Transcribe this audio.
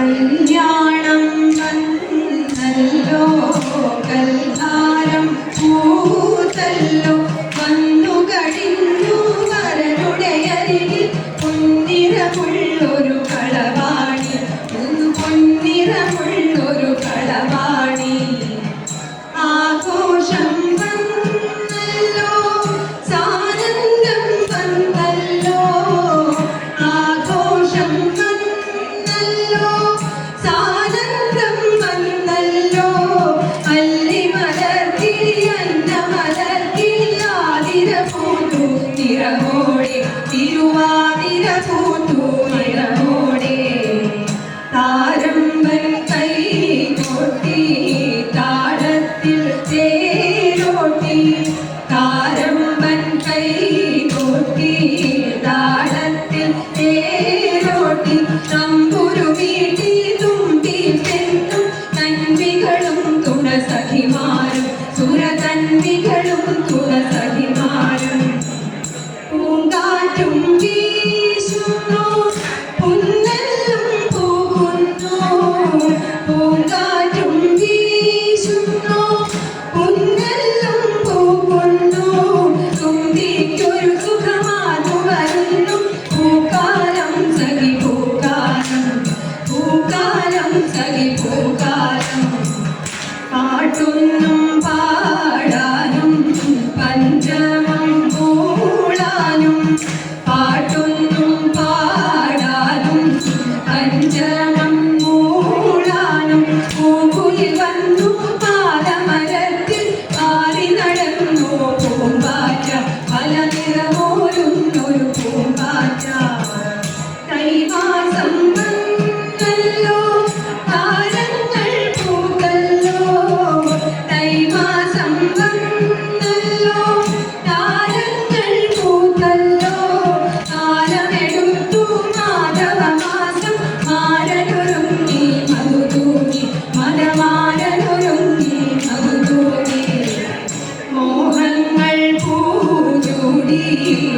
കല്യാണം വന്നല്ലോ കൽഹാരം പൂത്തല്ലോ വന്നു കഴിഞ്ഞു വരനുടെ അരികിൽ പൊന്നിര പുഴ കൂടി തിരുവാതിര പാട്ടൊന്നും പാ Thank you.